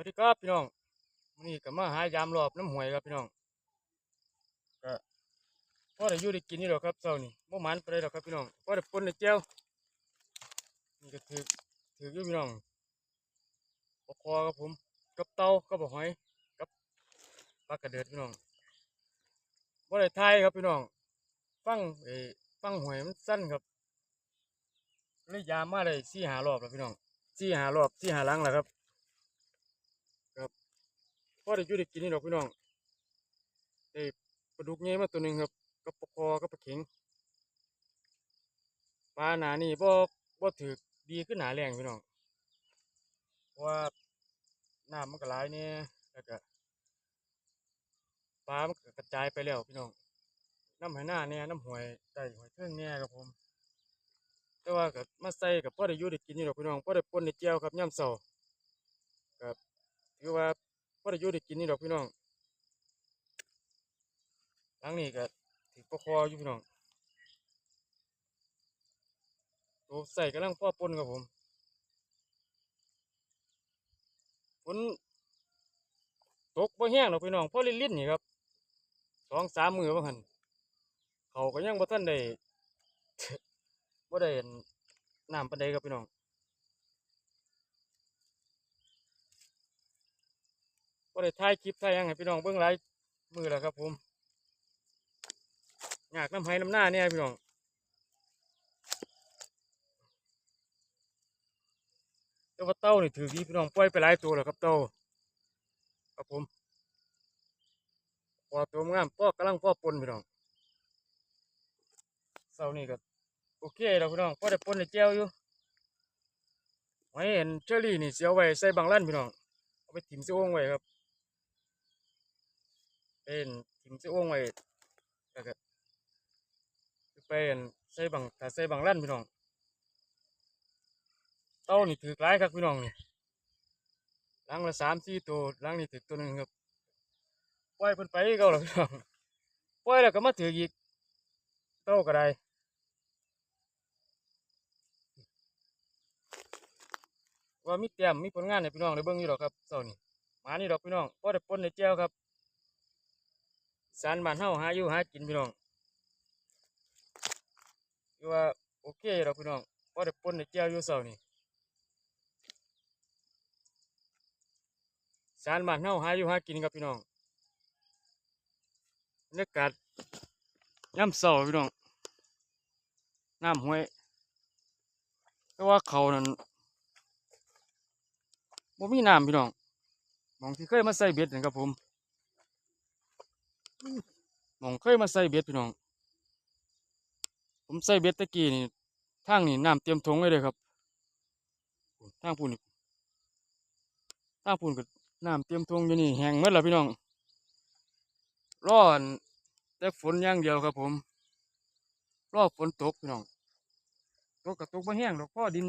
วัสดีครับพี่น้องวันนี้ก็มาหายามรอบน้ำหวยครับพี่น้องก็พอได้อยู่ได้กินนี่หรอกครับเช้านี่บ่หมันไปเลยหรอกครับพี่น้องพอได้ปนได้เจียวนี่ก็ถือถืออยู่พี่น้องปลาคอครับผมกับเต่ากับหอยกับปลากระเดิดพี่น้องบ่ได้ทายครับพี่น้องฟังเอ้ฟังหวยมันสั้นครับเลยยามมาได้สี่หารอบแล้วพี่น้องสี่หารอบสี่หาหลังแล้วครับ อได้อยู่ได้กินนี่ดอกพี่น้องได้ปลาดุกเงี้ยมาตัวหนึ่งครับกับปลาคอกับปลาเข็งปลาหนานี่บ่บ่ถือดีขึ้นหนาแรงพี่น้องเพราะว่าน้ำมันก็หลายเนี่ยแล้วก็ปลามันก็กระจายไปแล้วพี่น้องน้ำไหหน้าเนี่ยน้ำหวยใต้หวยเทิงเนี่ยครับผมแต่ว่าก็มาใส่กับพ่อได้ยู่ได้กินนี่ดอกพี่น้องพ่อได้ปนได้เจียวครับย่ำเสาครับถือว่า พอได้อยู่ได้กินนี่ดอกพี่น้องหลังนี้ก็ถือปลาคออยู่พี่น้องตัวใส่กำลังพ่อปนครับผมฝนตกบ่แห้งดอกพี่น้องพอลิ้นๆนี่ครับสองสามมือบ่หันเขาก็ยังบ่ทันได้บ่ได้นน้ำปานใดครับพี่น้อง ได้ถ่ายคลิปถ่ายยังให้พี่น้องเบิ่งหลายมือแล้วครับผมอยากน้ำไห้น้ำหน้าเนี่ยพี่น้องแต่ว่าเต้านี่ถือดีพี่น้องปล่อยไปหลายตัวแล้วครับเต้าครับผมพอตัวงามพ่อกำลังพ่อปนพี่น้องเสานี่ก็โอเคแล้วพี่น้องพ่อได้ปนได้แจ้วอยู่ไว้เห็นเชอรี่นี่เสียวไว้ใส่บางลั่นพี่น้องเอาไปถิ่มเสียวงไว้ครับ เป็นทิมเส้อ้วงไว้แล้วก็เป็นใส่บังถ้าใส่บังลั่นพี่น้องเต้านี่ถือหลายครับพี่น้องนี่ลังละสามสี่ตัวลังนี่ถือตัวหนึ่งครับปล่อยเพิ่นไปก็แล้วพี่น้องปล่อยแล้วก็มาถืออีกเต้าก็ได้ว่ามีเตรียมมีผลงานให้พี่น้องได้เบิ่งอยู่ดอกครับเช้านี่มานี่ดอกพี่น้องพอได้ปนได้แจ้วครับ สารบ้านเฮาหาอยู่หากินพี่น้องคือว่าโอเคเราพี่น้องพอได้ปนได้แก้วอยู่เสานี่สารบ้านเฮาหาอยู่หากินครับพี่น้องบรรยากาศย่ำเสาพี่น้องน้ำห้วยแต่ว่าเขานั้นบ่มีน้ำพี่น้องมองที่เคยมาใส่เบ็ดนะครับผม มองเคยมาใส่เบ็ดพี่น้อง ผมใส่เบ็ดตะกี้นี่ทางนี่น้ำเตรียมทงไว้เลยครับทางพูนนี่ทางพูนก็น้ำเตรียมทงอยู่นี่แห้งหมดแล้วพี่น้อง ร้อนแต่ฝนอย่างเดียวครับ ผม รอฝนตกพี่น้องตกกับตกม่แห้งหรอกพ่อดิน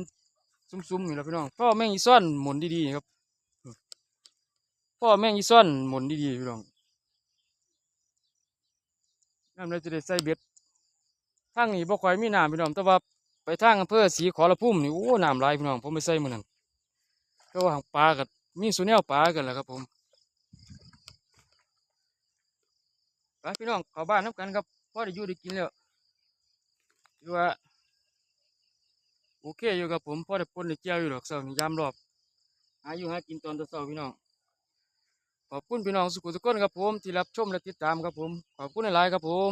ซุ่มๆอยู่แล้วพี่น้องพ่อแม่งอีซ่อนหมุนดีๆครับพ่อแม่งอีซ่อนหมุนดีๆพี่น้อง น้ำเลยจะได้ใส่เบ็ดทางนี้บ่ค่อยมีน้ำพี่น้องแต่ว่าไปทางอำเภอศรีขอรพุ่มนี่โอ้น้ำหลายพี่น้องผมไปใส่มือนั้นก็ว่าปลากับมีสุนแนวปลากันแหละครับผมปพี่น้องเข้าบ้านน้ำกันครับพ่อได้อยู่ได้กินแล้วคือว่าโอเคอยู่ครับผมพ่อได้ปนได้เจียวอยู่ดอกเสาร์นี้ยามรอบหายู่หากินตอนเช้าๆพี่น้อง ขอบคุณพี่น้องสุขุทุกคนครับผมที่รับชมและติดตามครับผม ขอบคุณหลายๆครับผม